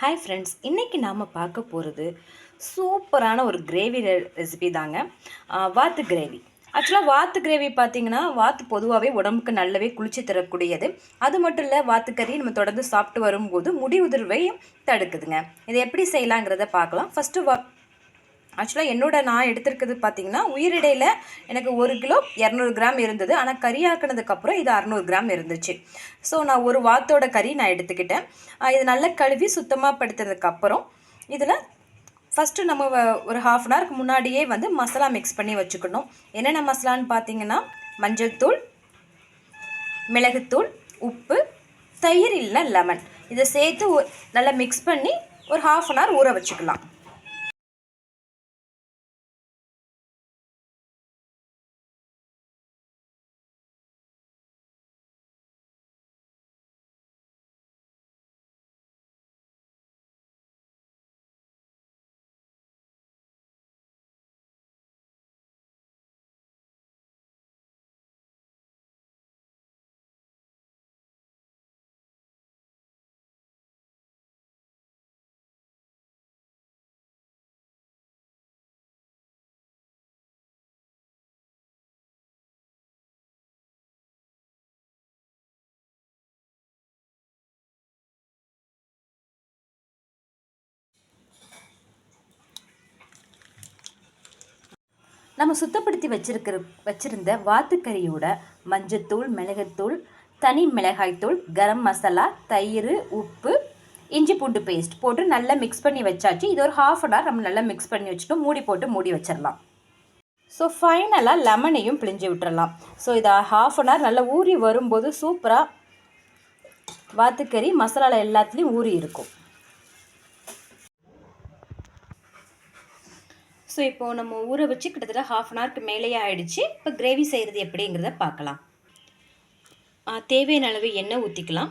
Hi friends இன்றைக்கி நாம் பார்க்க போகிறது சூப்பரான ஒரு கிரேவி ரெசிபி தாங்க. வாத்து கிரேவி ஆக்சுவலாக வாத்து கிரேவி பார்த்தீங்கன்னா வாத்து பொதுவாகவே உடம்புக்கு நல்லாவே குளிர்ச்சி தரக்கூடியது. அது மட்டும் இல்லை வாத்துக்கறி நம்ம தொடர்ந்து சாப்பிட்டு வரும்போது முடி உதிர்வையும் தடுக்குதுங்க. இதை எப்படி செய்யலாங்கிறத பார்க்கலாம். ஃபஸ்ட்டு வா ஆக்சுவலாக என்னோட நான் எடுத்திருக்கிறது பார்த்தீங்கன்னா உயிரிடையில் எனக்கு ஒரு கிலோ இரநூறு கிராம் இருந்தது. ஆனால் கறி ஆக்கினதுக்கப்புறம் இது அறநூறு கிராம் இருந்துச்சு. ஸோ நான் ஒரு வாத்தோட கறி நான் எடுத்துக்கிட்டேன். இது நல்லா கழுவி சுத்தமாக படுத்ததுக்கப்புறம் இதில் ஃபஸ்ட்டு நம்ம ஒரு ஹாஃப் அன் ஹவருக்கு முன்னாடியே வந்து மசாலா மிக்ஸ் பண்ணி வச்சுக்கணும். என்னென்ன மசாலான்னு பார்த்தீங்கன்னா மஞ்சள் தூள் மிளகுத்தூள் உப்பு தயிர் இல்லைன்னா லெமன். இதை சேர்த்து நல்லா மிக்ஸ் பண்ணி ஒரு ஹாஃப் அன் ஹவர் ஊற வச்சுக்கலாம். நம்ம சுத்தப்படுத்தி வச்சிருக்கிற வச்சிருந்த வாத்துக்கறியோட மஞ்சத்தூள் மிளகுத்தூள் தனி மிளகாய்த்தூள் கரம் மசாலா தயிர் உப்பு இஞ்சி பூண்டு பேஸ்ட் போட்டு நல்லா மிக்ஸ் பண்ணி வச்சாச்சு. இது ஒரு ஹாஃப் அன் ஹவர் நம்ம நல்லா மிக்ஸ் பண்ணி வச்சுட்டு மூடி போட்டு மூடி வச்சிடலாம் ஸோ ஃபைனலாக லெமனையும் பிழிஞ்சு விட்டுறலாம். ஸோ இதை ஹாஃப் அன் ஹவர் நல்லா ஊறி வரும்போது சூப்பராக வாத்துக்கறி மசாலாவில் எல்லாத்துலேயும் ஊறி இருக்கும். ஸோ இப்போ நம்ம ஊற வச்சு கிட்டத்தட்ட ஹாஃப் அன் ஹவருக்கு மேலேயே ஆகிடுச்சு இப்போ கிரேவி செய்கிறது எப்படிங்கிறத பார்க்கலாம். தேவையான அளவு எண்ணெய் ஊற்றிக்கலாம்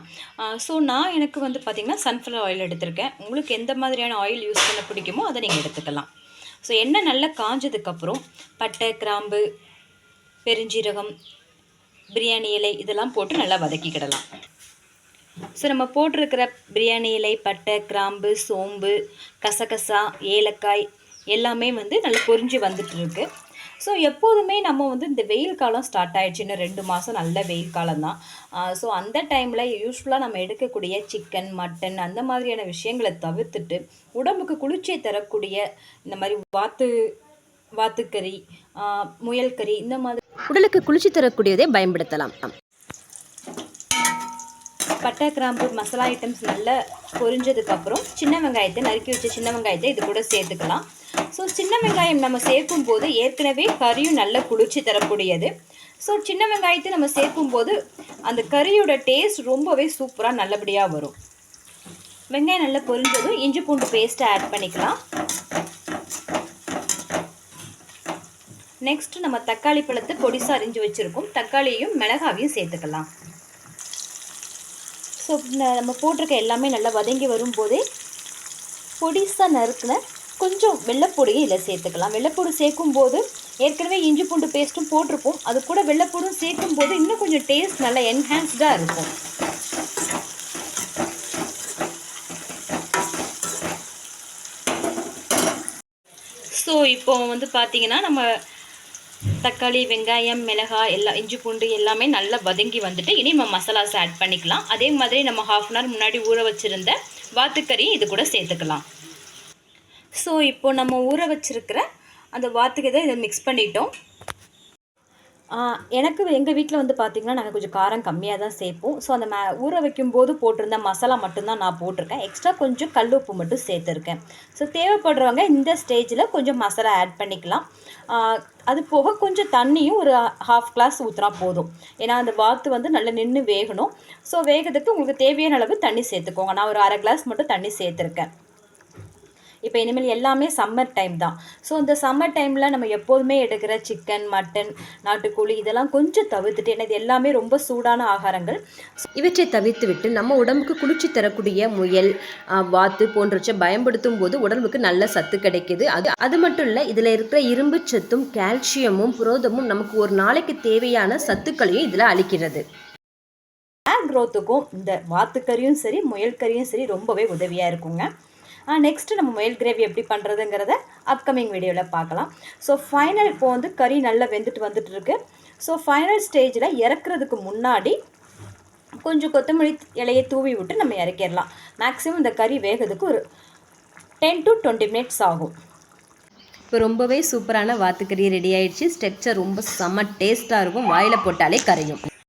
ஸோ நான் எனக்கு வந்து பார்த்திங்கன்னா சன்ஃப்ளவர் ஆயில் எடுத்திருக்கேன். உங்களுக்கு எந்த மாதிரியான ஆயில் யூஸ் பண்ண பிடிக்குமோ அதை நீங்கள் எடுத்துக்கலாம். ஸோ எண்ணெய் நல்லா காஞ்சதுக்கப்புறம் பட்டை கிராம்பு பெருஞ்சீரகம் பிரியாணி இலை இதெல்லாம் போட்டு நல்லா வதக்கிக்கிடலாம் ஸோ நம்ம போட்டிருக்கிற பிரியாணி இலை பட்டை கிராம்பு சோம்பு கசகசா ஏலக்காய் எல்லாமே வந்து நல்லா பொரிஞ்சு வந்துட்டு இருக்கு ஸோ எப்போதுமே நம்ம வந்து இந்த வெயில் காலம் ஸ்டார்ட் ஆயிடுச்சு. இன்னும் ரெண்டு மாதம் நல்ல வெயில் காலம் தான். ஸோ அந்த டைமில் யூஸ்வலாக நம்ம எடுக்கக்கூடிய சிக்கன் மட்டன் அந்த மாதிரியான விஷயங்களை தவிர்த்துட்டு உடம்புக்கு குளிர்ச்சியை தரக்கூடிய இந்த மாதிரி வாத்து வாத்துக்கறி முயல் கறி இந்த மாதிரி உடலுக்கு குளிர்ச்சி தரக்கூடியதை பயன்படுத்தலாம். பட்டை கிராம்பு மசாலா ஐட்டம்ஸ் நல்லா பொரிஞ்சதுக்கப்புறம் சின்ன வெங்காயத்தை நறுக்கி வச்ச சின்ன வெங்காயத்தை இது கூட சேர்த்துக்கலாம். ஸோ சின்ன வெங்காயம் நம்ம சேர்க்கும் போது ஏற்கனவே கறியும் நல்ல குளிர்ச்சி தரக்கூடியது. ஸோ சின்ன வெங்காயத்தை நம்ம சேர்க்கும் போது அந்த கறியோட டேஸ்ட் ரொம்பவே சூப்பராக நல்லபடியாக வரும். வெங்காயம் நல்லா பொரிஞ்சதும் இஞ்சி பூண்டு பேஸ்ட்டை ஆட் பண்ணிக்கலாம். நெக்ஸ்ட் நம்ம தக்காளி பழத்தை பொடிசா அரிஞ்சு வச்சுருக்கோம். தக்காளியையும் மிளகாவையும் சேர்த்துக்கலாம். ஸோ நம்ம போட்டிருக்க எல்லாமே நல்லா வதங்கி வரும்போதே பொடிசாக நறுக்கின கொஞ்சம் வெள்ளைப்பொடியும் இதில் சேர்த்துக்கலாம். வெள்ளைப்பொடி சேர்க்கும் போது ஏற்கனவே இஞ்சி பூண்டு பேஸ்ட்டும் போட்டிருப்போம். அது கூட வெள்ளைப்பூடும் சேர்க்கும் போது இன்னும் கொஞ்சம் டேஸ்ட் நல்லா என்ஹான்ஸ்டாக இருக்கும். ஸோ இப்போ வந்து பார்த்தீங்கன்னா நம்ம தக்காளி வெங்காயம் மிளகாய் எல்லாம் இஞ்சி பூண்டு எல்லாமே நல்லா வதங்கி வந்துட்டு இனி நம்ம மசாலாஸ் ஆட் பண்ணிக்கலாம். அதே மாதிரி நம்ம ஹாஃப் அன் ஹவர் முன்னாடி ஊற வச்சுருந்த வாத்துக்கறியும் இது கூட சேர்த்துக்கலாம். ஸோ இப்போ நம்ம ஊற வச்சுருக்கிற அந்த வாத்துக்கு இதை இதை மிக்ஸ் பண்ணிட்டோம். எனக்கு எங்கள் வீட்டில் வந்து பார்த்திங்கன்னா நாங்கள் கொஞ்சம் காரம் கம்மியாக தான் சேர்ப்போம் ஸோ அந்த ம ஊற வைக்கும்போது போட்டிருந்த மசாலா மட்டும்தான் நான் போட்டிருக்கேன். எக்ஸ்ட்ரா கொஞ்சம் கல் உப்பு மட்டும் சேர்த்துருக்கேன். ஸோ தேவைப்படுறவங்க இந்த ஸ்டேஜில் கொஞ்சம் மசாலா ஆட் பண்ணிக்கலாம். அது போக கொஞ்சம் தண்ணியும் ஒரு ஹாஃப் கிளாஸ் ஊற்றினா போதும். ஏன்னா அந்த வாத்து வந்து நல்லா நின்று வேகணும். ஸோ வேகிறதுக்கு உங்களுக்கு தேவையான அளவு தண்ணி சேர்த்துக்கோங்க. நான் ஒரு அரை கிளாஸ் மட்டும் தண்ணி சேர்த்துருக்கேன். இப்போ இனிமேல் எல்லாமே சம்மர் டைம் தான். ஸோ இந்த சம்மர் டைமில் நம்ம எப்போதுமே எடுக்கிற சிக்கன் மட்டன் நாட்டுக்கோழி இதெல்லாம் கொஞ்சம் தவிர்த்துட்டு ஏன்னா இது எல்லாமே ரொம்ப சூடான ஆகாரங்கள். இவற்றை தவிர்த்துவிட்டு நம்ம உடம்புக்கு குளிர்ச்சி தரக்கூடிய முயல் வாத்து போன்றவற்றை பயன்படுத்தும் போது உடம்புக்கு நல்ல சத்து கிடைக்குது. அது அது மட்டும் இல்லை இதில் இருக்கிற இரும்பு சத்தும் கால்சியமும் புரோதமும் நமக்கு ஒரு நாளைக்கு தேவையான சத்துக்களையும் இதில் அளிக்கிறது. க்ரோத்துக்கும் இந்த வாத்துக்கறியும் சரி முயல் கறியும் சரி ரொம்பவே உதவியாக இருக்குங்க. நெக்ஸ்ட்டு நம்ம முயல் கிரேவி எப்படி பண்ணுறதுங்கிறத அப்கமிங் வீடியோவில் பார்க்கலாம். ஸோ ஃபைனல் இப்போ வந்து கறி நல்லா வெந்துட்டு வந்துட்டு இருக்கு ஸோ ஃபைனல் ஸ்டேஜில் இறக்குறதுக்கு முன்னாடி கொஞ்சம் கொத்தமல்லி இலையை தூவி விட்டு நம்ம இறக்கிடலாம். மேக்ஸிமம் இந்த கறி வேகிறதுக்கு ஒரு டென் டு டுவெண்ட்டி மினிட்ஸ் ஆகும். இப்போ ரொம்பவே சூப்பரான வாத்துக்கறி ரெடி ஆயிடுச்சு. ஸ்ட்ரக்சர் ரொம்ப செம்ம டேஸ்ட்டாக இருக்கும். வாயில் போட்டாலே கரையும்.